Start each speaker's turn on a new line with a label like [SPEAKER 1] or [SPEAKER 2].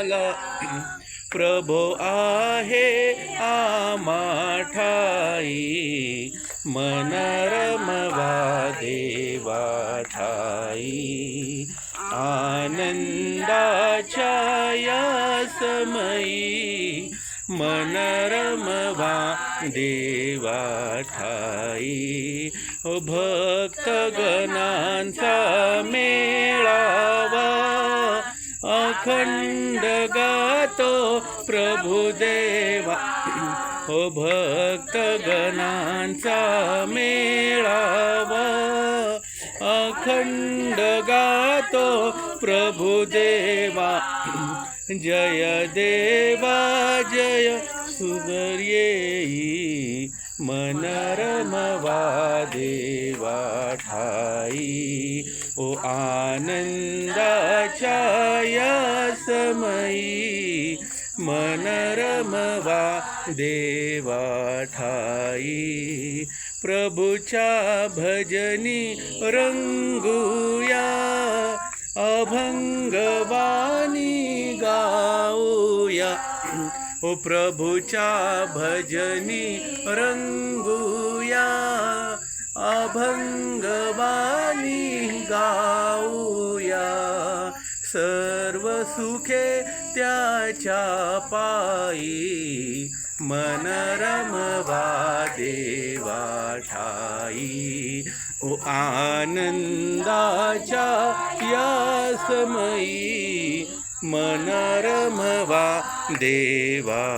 [SPEAKER 1] आला प्रभो आहे आमाठाई मनरमवा देवा ठाई. आनंदाच्या या समयी मनरमवा देवा ठाई. भक्तगणांचा मेळा अखंड गातो प्रभुदेवा हो भक्तगणांचा मेळावा. अखंड गातो प्रभुदेवा जय देवा जय सुंदर्येई मनरमवा देवा ठाई. ओ आनंदाच्या मयी मनरमवा देवा ठाई. प्रभुचा भजनी रंगूया अभंगवाणी गाऊया. ओ प्रभुचा भजनी रंगूया अभंगवाणी गा सर्व सुखे त्याच्या पायी. मनरमवा देवा ठाई. ओ आनंदाच्या या समयी मनरमवा देवा